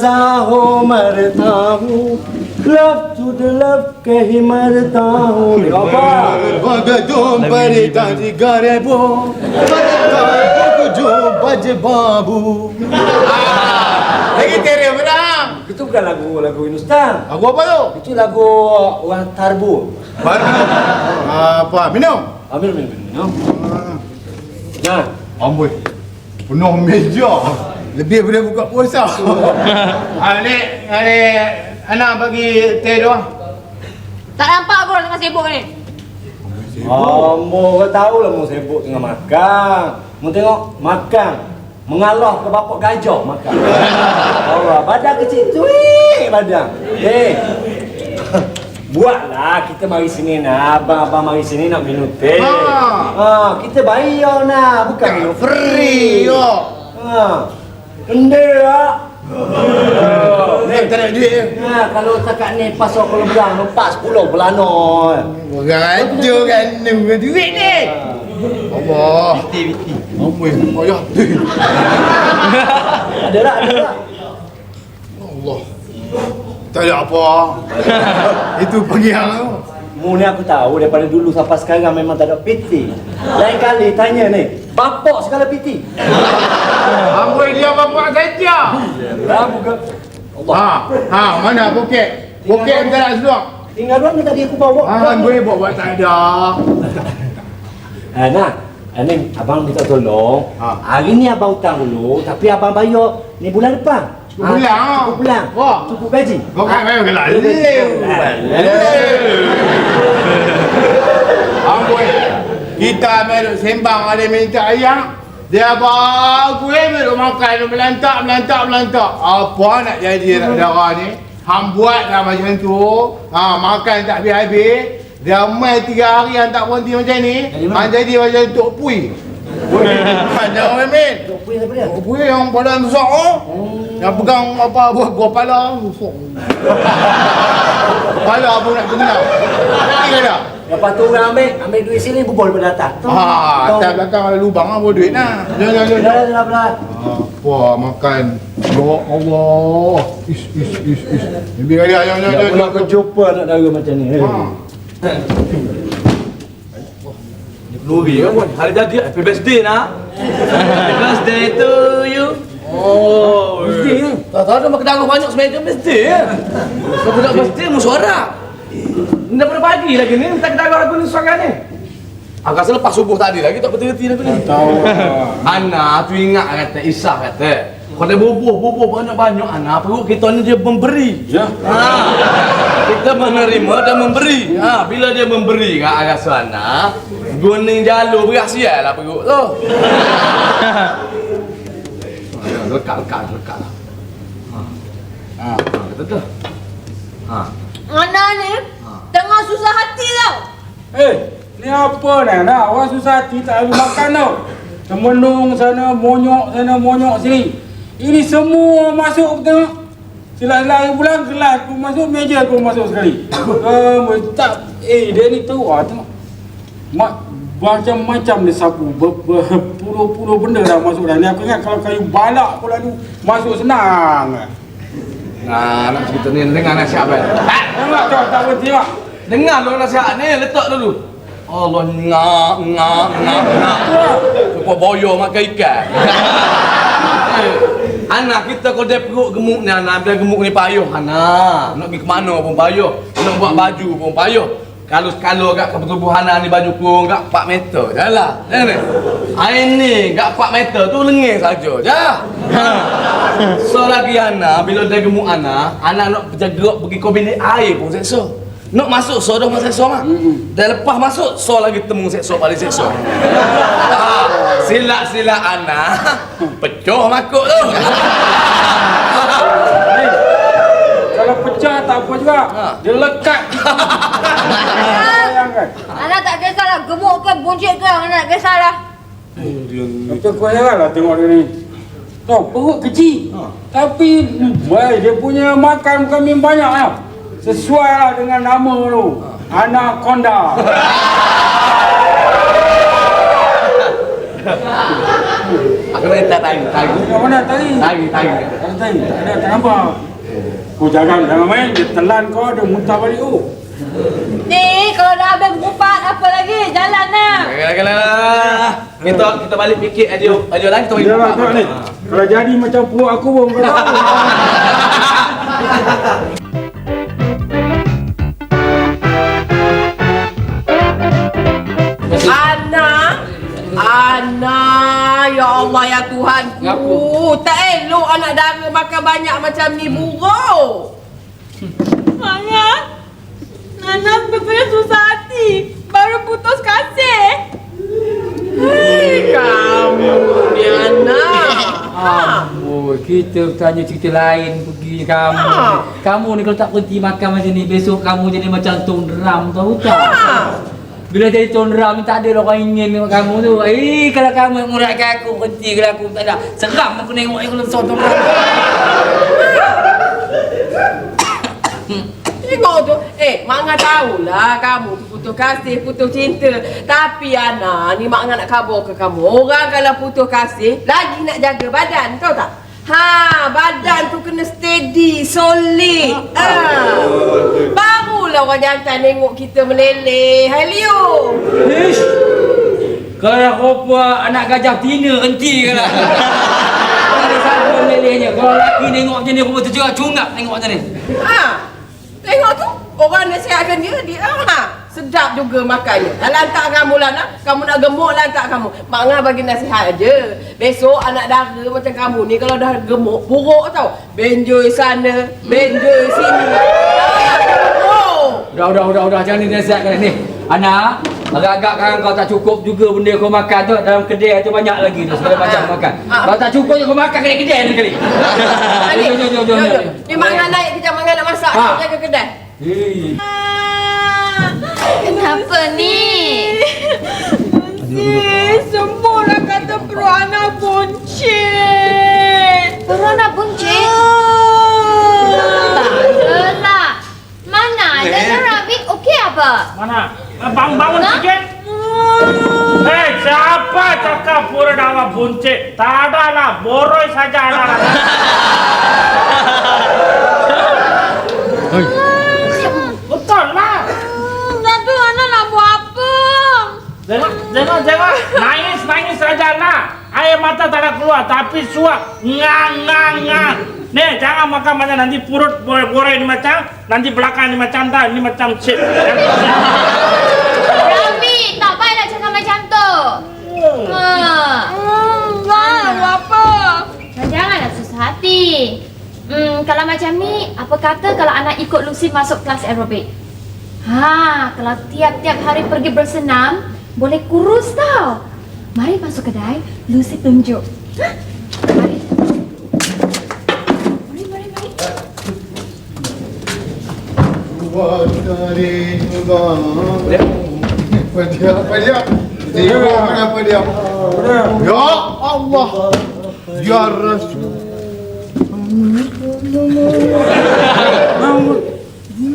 तेरी अजा हो मरता हूँ लव टू लव कहीं मरता हूँ apa Bagadong parita di garebo Bagadong jo baj babu Lagi tere menang itu bukan lagu lagu Hindustan Aku apa tu? itu lagu orang Tarbu Baru Apa? Minum? ambil minum minum nah Amboi Penuh meja Lebih daripada buka puasa Ah, ni, ni Anak bagi teh tu Tak nampak kau tengah sibuk ni. Oh, mu kau tahu lah mu sibuk tengah makan. Mu tengok makan. Mengalah ke bapak gajah makan. Allah, badan kecil cuik badan. Eh. Buatlah kita mari sini nak. Abang-abang mari sini nak minum teh. Ha. Ha, kita bayar nak, bukan minum Free yo Ha. Kendil lah. Ni tak ada duit Ha, kalau takat ni pasal kalau belang, empat sepuluh belano. Orang aja kan ni duit ni Allah Biti biti Amboi Ayah teh Ada tak? Ada tak? Allah Tak ada apa Itu pengiang tu Mu ni aku tahu daripada dulu sampai sekarang memang tak ada PT. Lain kali tanya ni, bapak segala PT. Amboi dia bapak saja Lah bukan. Allah. Ha, ha, mana poket? Poket minta nak seluar. Tinggal dua ni tadi aku bawa. Ha, gue buat buat tak ada. Ha, nah. Ha, ni abang minta tolong. Ha. Hari ni abang hutang dulu, tapi abang bayar ni bulan depan. Cukup bulan, ha? Cukup bulan. Wah. Cukup gaji. Kau kan main gelak. Amboi. Kita meruk sembang ada minta ayam. Dia gue meruk makan melantak melantak melantak. Apa nak jadi nak darah ni? Hang buat lah macam tu. Ha, makan tak habis-habis. Dia main tiga hari hang tak berhenti macam ni. Hang jadi macam Tok Pui. Mana orang main? Tok Puy siapa dia? Tok Pui yang badan besar oh. Yang pegang apa buat buah pala. Kepala apa nak? Ini ada. Lepas tu orang ambil, ambil duit sini bubur daripada atas. Ah, atas belakang ada lubang apa duit nah. Jangan jangan. Dah, dah, dah. Apa makan? Ya Allah. Is is is is. Lebih kali ayam Tak jangan pernah kau jumpa anak dara macam ni. eh. Ha. Nuri kan buat hari jadi happy birthday nak. Happy birthday to you. Oh, birthday ya. Tak tahu makan darah banyak sebenarnya birthday ya. Kau tidak birthday mu suara. Ni dah pada pagi lagi ni minta darah aku ni suara ni. Agak selepas subuh tadi lagi tak betul-betul aku ni. Tahu. Ana tu ingat kata Isah kata kalau bubuh-bubuh banyak-banyak anak perut kita ni dia memberi. Ya. Ha. Kita menerima dan memberi. Ha, bila dia memberi kat arah sana, guning jalur beras sial lah perut tu. lekat lekat lekat. Ha. Ha, kata tu. Ha. Anak ni susah hati tau. Eh, ni apa ni? Nak orang susah hati tak habis makan tau. Temenung sana, monyok sana, monyok sini. Ini semua masuk tengok. Sila-sila bulan kelas pun masuk, meja pun masuk sekali. Eh, tak. Eh, dia ni tahu ah tengok. Ma macam-macam dia sapu. Ber- Berpuluh-puluh benda dah masuk dah. Ni aku ingat kalau kayu balak pula tu masuk senang. Nah, nak cerita ni dengar nasihat apa? Tengok tu, tak berhenti mak. Dengar dulu nasihat ni, letak dulu. Allah ngak ngak ngak ngak. Supaya boyo makan ikan. Anak kita kalau dia perut gemuk ni anak dia gemuk ni payuh anak. Nak pergi ke mana pun payuh. Nak buat baju pun payuh. Kalau sekali agak kepertubuhan anak ni baju kurung agak 4 meter dah lah. Ni. Air ni agak 4 meter tu lengih saja. Dah. Ha. So lagi anak bila dia gemuk anak, anak nak berjaga pergi ke bilik air pun seksa. Nak masuk so dah masuk seksa mak. Dan lepas masuk so lagi temu seksa paling seksa. Ah, Sila-sila anak pecah makuk tu. Ni, Kalau pecah tak apa juga. Ha. Dia lekat. Anak tak kisahlah gemuk ke buncit ke anak tak kisahlah. Macam kau heran lah tengok dia ni. Tahu perut kecil. Tapi baik dia punya makan bukan minum banyak tau. Sesuai lah dengan nama tu. Anaconda. tahi, tahi. Kat mana tadi? Tahi, tahi. Tak ada tadi. Tak ada. Tak nampak. Kau jangan jangan main. Dia telan kau dia muntah balik tu. Ni kalau dah habis berempat apa lagi? Jalan lah. Kala-kala. Kita kita balik fikir audio audio lain kita lah, tengok ni. Kalau jadi macam puak aku pun kau tahu. Allah ya Tuhanku Tak elok anak dara makan banyak macam ni buruk Mama, Nana betul susah hati. Baru putus kasih. Hei kamu ni anak ha. Oh, kita tanya cerita lain pergi kamu. Ha. Kamu ni kalau tak berhenti makan macam ni, besok kamu jadi macam Tun Ram tahu tak? Ha. Bila jadi Tun Ram ni tak ada orang ingin tengok kamu tu. Eh, kalau kamu nguratkan aku, berhenti kalau aku tak ada. Seram aku tengok yang lesor Tun Ram. Tengok tu Eh Mak Ngah tahulah Kamu tu putus kasih Putus cinta Tapi Ana Ni Mak Ngah nak khabar ke kamu Orang kalau putus kasih Lagi nak jaga badan Tahu tak Ha, badan tu kena steady, solid. Ha. Barulah orang jantan tengok kita meleleh. Hai Leo. Ish. Kalau kau anak gajah tina henti ke lah. Ada siapa melelehnya. Kalau lelaki tengok macam ni, betul juga cungap tengok macam ni. Ha. Tengok tu. Orang nasihatkan dia, dia ha. Sedap juga makannya. Lantak kamu lah nak. Kamu nak gemuk lantak kamu. Mak Ngah bagi nasihat aja. Besok anak dara macam kamu ni kalau dah gemuk, buruk tau. Benjoy sana, benjoy sini. Oh. Udah, udah, udah, udah. Jangan ni nasihatkan ni. Anak, agak-agak kan kau tak cukup juga benda kau makan tu. Dalam kedai tu banyak lagi tu. Segala macam makan. Ah. Kalau tak cukup je kau makan kedai-kedai ni kali. Jom, jom, jom, jom. Ni Mak Ngah naik kejap Mak Ngah nak masak. Ha. Jaga kedai. Hei. Kenapa ni? Semua orang kata perut anak buncit. Perut anak buncit? Tak ada lah. Mana ada Rabbit okey apa? Mana? Bangun-bangun Ha? sikit. Hei, siapa cakap pura dawa buncit? Tak ada lah, boroi saja ada. Betul lah. Tapi anak nak buat apa? Tengok, tengok, tengok. Nangis, nangis saja lah. Air mata tak ada keluar, tapi suap. Ngang, ngang, ngang. Nih, jangan makan banyak nanti perut boroi ini macam, nanti belakang ini macam dah, ini macam chip. Rabbit, tak payah nak cakap macam tu. Ha. Hmm, buat apa? Janganlah susah hati. Hmm, kalau macam ni, apa kata kalau anak ikut Lucy masuk kelas aerobik? Ha, kalau tiap-tiap hari pergi bersenam, boleh kurus tau. Mari masuk kedai, Lucy tunjuk. Ha? Mari. Mari, mari, mari. Allah. Ya Rasul.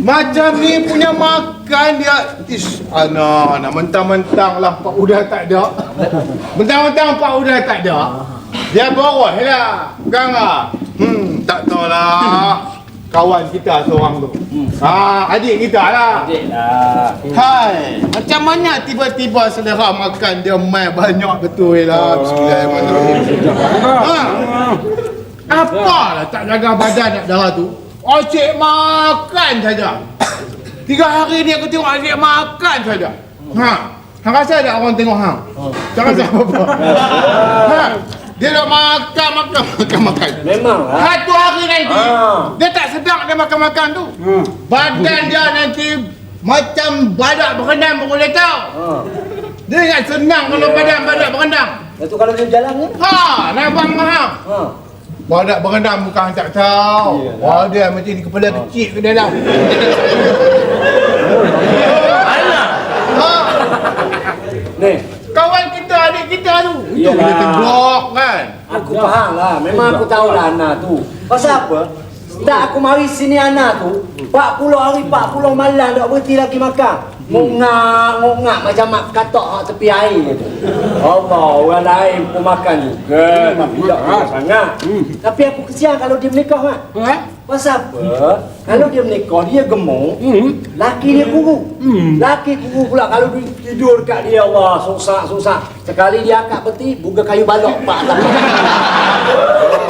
Macam ni punya makan dia. Ish, ana, nak mentang-mentang lah Pak Udah tak ada. Mentang-mentang Pak Udah tak ada. Dia boros lah Kan lah. Hmm, tak tahulah Kawan kita seorang tu Ha, adik kita lah Adik lah. Hai, macam mana tiba-tiba selera makan dia mai banyak betul lah. Bismillahirrahmanirrahim. Ha. Apalah tak jaga badan nak darah tu? Asyik makan saja. Tiga hari ni aku tengok asyik makan saja. Ha. Hang rasa ada orang tengok hang? Tak rasa apa-apa. Ha. Dia dah makan, makan, makan, makan. Memang lah. Satu hari nanti, Ah. dia tak sedap dia makan-makan tu. Badan dia nanti macam badak berendam pun boleh tahu. Dia ingat senang kalau badan badak berendam. Itu kalau dia jalan ni. Ha, nampak mahal. Ha. Badak berendam bukan tak tahu. Wah, dia macam ni kepala kecil ke dalam. Ha, Ni, kawan kita, kita tu. Itu bila tegak kan. aku faham lah. Memang aku tahu lah anak tu. Pasal apa? Tak aku mari sini anak tu 40 hari 40 malam tak berhenti lagi makan Ngok-ngak, ngok-ngak macam mak katok hak tepi air tu. Allah, orang lain pun makan juga. Tapi tak banyak sangat. Tapi aku kesian kalau dia menikah, Mak. Ha? Pasal apa? Kalau dia menikah, dia gemuk. Laki dia kurus. Laki kurus pula kalau dia tidur dekat dia, Allah, susah-susah. Sekali dia angkat peti, buka kayu balok. Pak lah.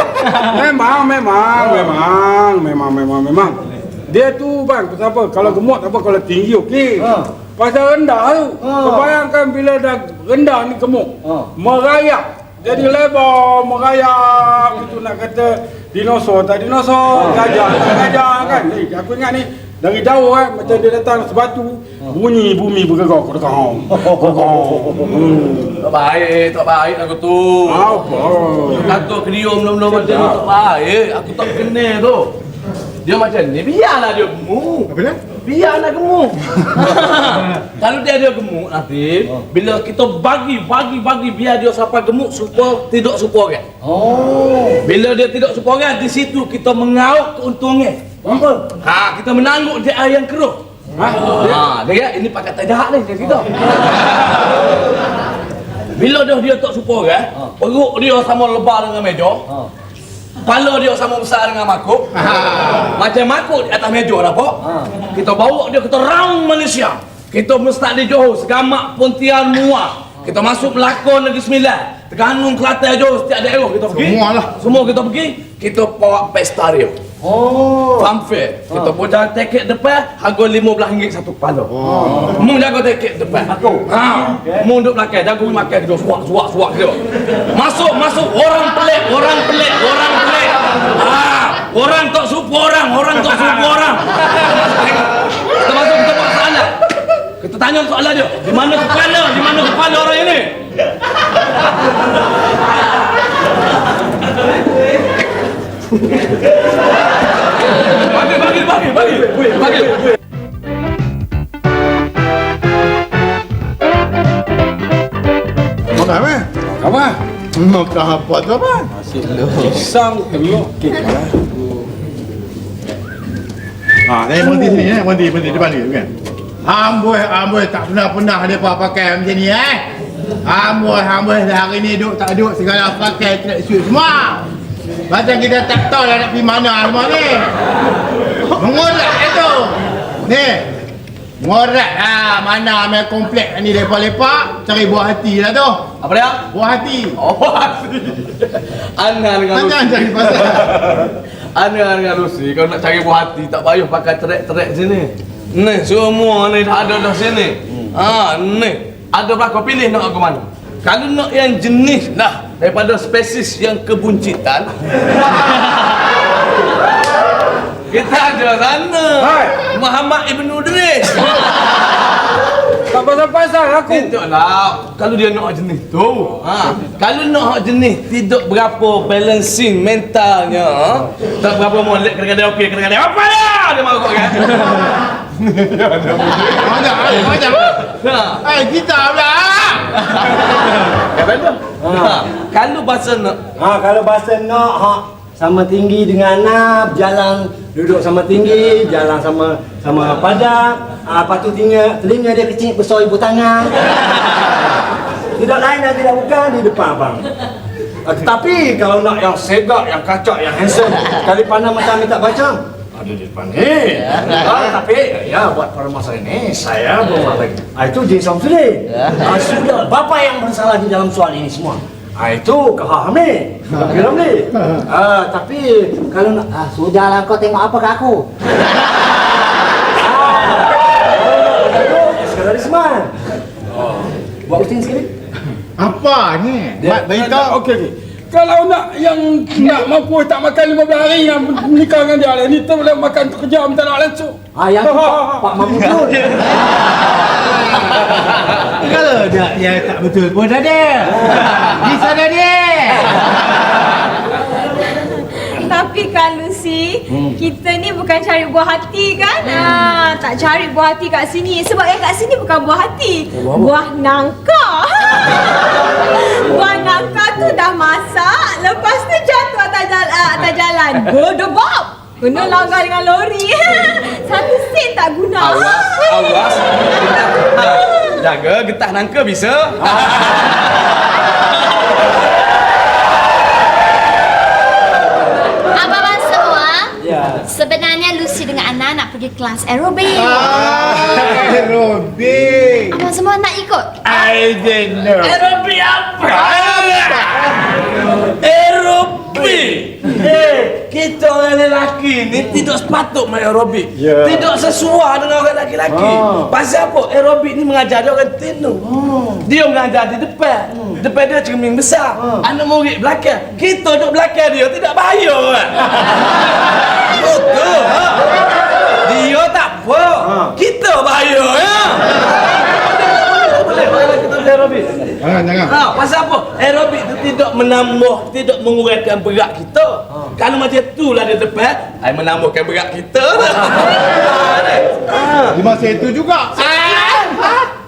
Memang, memang, memang, memang, memang, memang. Dia tu bang, kenapa? Kalau gemuk tak apa, kalau tinggi okey. Ha. Pasal rendah tu. Ha. Kau bayangkan bila dah rendah ni gemuk. Ha. Merayap. Jadi lebar, merayap. Itu nak kata dinosaur tak dinosaur, gajah tak gajah kan. Eh, aku ingat ni dari jauh kan macam dia datang sebatu bunyi bumi bergerak kodokong hmm. Tak baik, tak baik aku tu. apa Kata kerium belum-belum macam tu tak baik. Aku tak kenal tu. Dia macam ni, biarlah dia gemuk. Apa dia? Biar nak gemuk. Kalau dia ada gemuk nanti, bila kita bagi, bagi, bagi, biar dia sampai gemuk supaya tidak supa orang. Oh. Bila dia tidak supa orang, di situ kita mengauk keuntungan. Apa? Ha, kita menangguk dia yang keruh. ha? Ha, dia kata, ini pakai tak jahat ni, dia kita. Bila dah dia tak supa orang, perut dia sama lebar dengan meja. Kepala dia sama besar dengan makuk. Macam makuk di atas meja nampak. Kita bawa dia kita raung Malaysia. Kita mesti di Johor, Segamak, Pontian, Muar. Kita masuk Melakon Negeri Sembilan. Terengganu, Kelantan, Johor, setiap daerah kita pergi. Semualah. Semua kita pergi. Kita bawa pesta dia. Oh. Funfair. Kita pun jaga tiket depan, harga RM15 satu kepala. Oh. Mu jaga tiket depan. Aku? Ha. Mu duduk belakang, jaga makan kita suak suak suak dia. Masuk masuk orang pelik, orang pelik, orang pelik. Ha. Orang tak suka orang, orang tak suka orang. Kita masuk kita buat soalan. Kita tanya soalan dia, di mana kepala? Di mana kepala orang ini? Bagi, bagi, bagi, bagi, bagi. Makan apa? Makan apa tu apa? pisang telur kek lah Ha, ni berhenti sini eh. Berhenti, berhenti depan ni kan. Amboi, amboi tak pernah-pernah depa pakai macam ni eh. Amboi, amboi dah hari ni duk tak duk segala pakai track suit semua. Macam kita tak tahu dah nak pergi mana semua ni. Mengorak itu. Ni. Mengorak ah mana ambil komplek ni lepak-lepak cari buah hati lah tu. Apa dia? Buah hati. Oh, asli. Ana dengan Lucy. cari pasal. Ana dengan Lucy, kalau nak cari buah hati, tak payah pakai trek-trek sini. Ni, semua ni dah ada dah sini. Ha, ni. Ada berapa pilih nak aku mana? Kalau nak yang jenis lah daripada spesies yang kebuncitan. kita ada sana. Hai. Muhammad Ibn Idris. tak pasal-pasal aku Tidak lah Kalau dia nak jenis tu ha. Kalau nak jenis Tidak berapa balancing mentalnya ha. Tak berapa molek Kadang-kadang okey Kadang-kadang apa dah Dia marah kan Macam, macam. ha. Eh, kita pula. Ha. Kalau bahasa nak Ha, kalau bahasa nak ha, sama tinggi dengan nak jalan duduk sama tinggi, jalan sama sama padat. Ha, lepas tu telinga, telinga dia kecil besar ibu tangan. Tidak lain dan tidak bukan di depan abang. Ha, tetapi kalau nak yang segak, yang kacak, yang handsome, kali pandang macam minta baca, ada di depan ni. Ha, tapi ya buat para masa ini saya belum lagi. Ha, itu Jin Samsudin. Ha, sudah bapa yang bersalah di dalam soal ini semua. Ha, itu keham ni. Film ni. Ha, tapi kalau nak ah, sudahlah kau tengok apa ke aku. Ah, Sekarang Isman. Buat Ustin sekali. Apa ni? Mak beritahu. okey okey kalau nak yang nak mampu tak makan 15 hari yang menikah dengan dia ni tu boleh makan terkejam tak nak langsung Ah, yang tu Pak, Pak Mahmudul. Kalau dah ya tak betul pun ada. Di sana dia. Tapi kan Lucy, Hmm. kita ni bukan cari buah hati kan? Ah, tak cari buah hati kat sini. Sebab yang kat sini bukan buah hati. Buah nangka. buah nangka tu dah masak, lepas tu jatuh atas jalan. Atas jalan. Berdebab. Kena langgar dengan lori. Satu sen tak guna. Awas, awas. Jaga getah nangka bisa. Abang-abang semua, Ya. sebenarnya Lucy dengan Ana nak pergi kelas aerobik. Ah, aerobik. Abang semua nak ikut? I don't know. Aerobi apa? Aerobi. Eh, kita orang lelaki ni tidak sepatut main aerobik. Ya. Tidak sesuai dengan orang lelaki-lelaki. Ah. Pasal apa? Aerobik ni mengajar dia orang tino. Dia mengajar di depan. Depan dia cermin besar. Anak murid belakang. Kita duduk belakang dia tidak bahaya. kan? Betul. Ha? Dia apa. Kita bahaya ya. Boleh, boleh kita boleh aerobik. Jangan, jangan. Ha, pasal apa? Aerobik tu tidak menambah, tidak mengurangkan berat kita. Kalau macam tu lah di depan, ai menambahkan berat kita. ha. Di masa itu juga.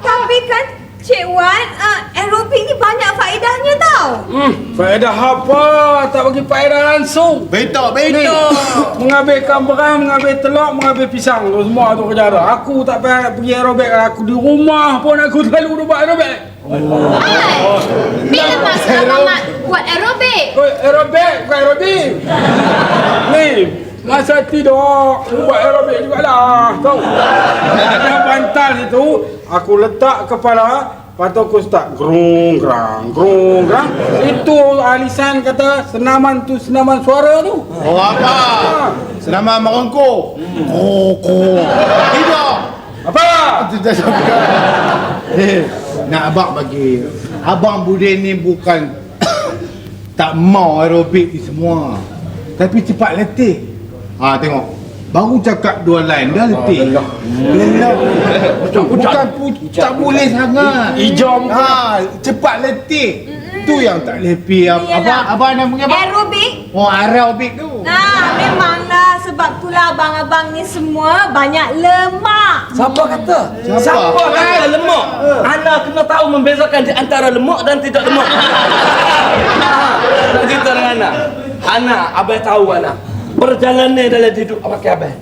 Tapi kan Cik Wan, uh, aerobik ni banyak faedahnya tau. Faedah apa? Tak bagi faedah langsung. Betul, betul. mengambilkan berang, mengambil telur, mengambil pisang tu semua tu kerja ada. Aku tak payah pergi aerobik aku di rumah pun aku selalu buat aerobik. Bila masa abang nak buat aerobik? Oi, aerobik bukan aerobik. Ni, masa tidur aku buat aerobik jugalah. Tahu. Ada bantal situ, aku letak kepala Lepas tu aku start Grung, grang, grung, grang Itu alisan kata Senaman tu Senaman suara tu Oh apa? Senama merengkuh. Ko ko. Tidak. Apa? Tidak sampai. Eh, nak abang bagi. Abang Bude ni bukan tak mau aerobik ni semua. Tapi cepat letih. Ha tengok. Baru cakap dua line dah letih. Lelah. Bukan pu- tak boleh sangat. Ijom Ha, cepat letih. Tu yang tak lepi apa apa namanya apa? Aerobik Oh, aerobik tu. Nah, memanglah sebab itulah abang-abang ni semua banyak lemak. Siapa kata? Siapa? Siapa kata lemak? Ana kena tahu membezakan di antara lemak dan tidak lemak. Nak cerita dengan Ana. Ana, abang tahu Ana. Perjalanan dalam hidup apa ke abang?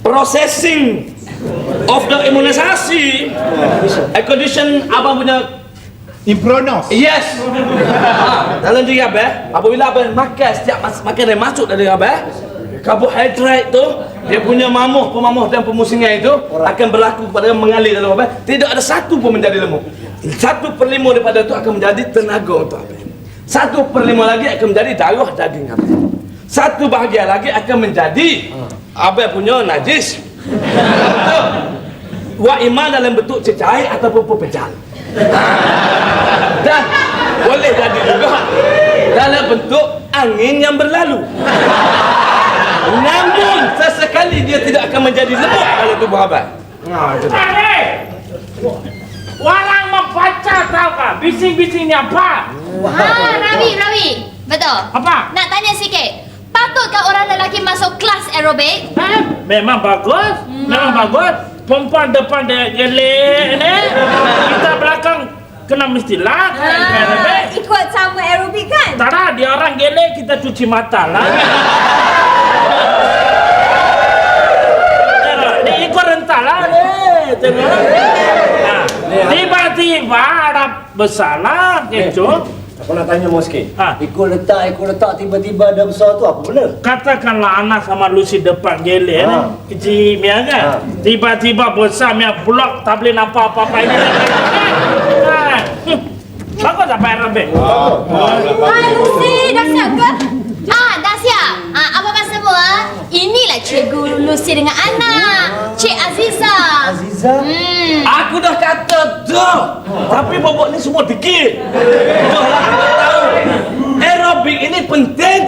Processing of the imunisasi air condition abang punya Impronos. Yes. ha, dalam diri abang, apabila abang makan setiap mas- makan yang masuk dari abang, karbohidrat tu dia punya mamuh, pemamuh dan pemusingan itu akan berlaku kepada mengalir dalam abang. Tidak ada satu pun menjadi lemuk. Satu per lima daripada itu akan menjadi tenaga untuk abang. Satu per lima lagi akan menjadi darah daging abang. Satu bahagian lagi akan menjadi abang punya najis. Wa iman dalam bentuk cecair ataupun pepejal. Dan boleh jadi juga dalam bentuk angin yang berlalu. Namun sesekali dia tidak akan menjadi lembut dalam tubuh. Ha, itu dia. Hei! Orang membaca tahu kah? Bising-bising ni apa? Ha, Rawi, Rawi. Betul. Apa? Nak tanya sikit. Patutkah orang lelaki masuk kelas aerobik? Eh, memang bagus. Memang bagus. Perempuan depan dia gelek ni. Kita belakang kena mesti lah. Ah, ikut sama aerobik kan? Tak ada, dia orang gelek kita cuci mata lah. Dia ikut rentak lah ni. Tengok. Ha. Tiba-tiba ada bersalah, kecoh. Aku nak tanya mau sikit. Ha. Ikut letak, ikut letak tiba-tiba ada besar tu apa benda? Katakanlah anak sama Lucy depan gelek Ha. ni. Kecil Mia kan. Ha. Tiba-tiba besar Mia blok tak boleh nampak apa-apa ini. Ha. Hmm. Bagus apa yang lebih? Hai Lucy, dah siap ke? Ah, dah siap. Ah, semua? Inilah cikgu Lucy dengan anak. Cik Aziza. Aziza? Hmm. Aku dah kata dah. Tapi bobok ni semua dikit. Dah lah kita tahu. Aerobik ini penting untuk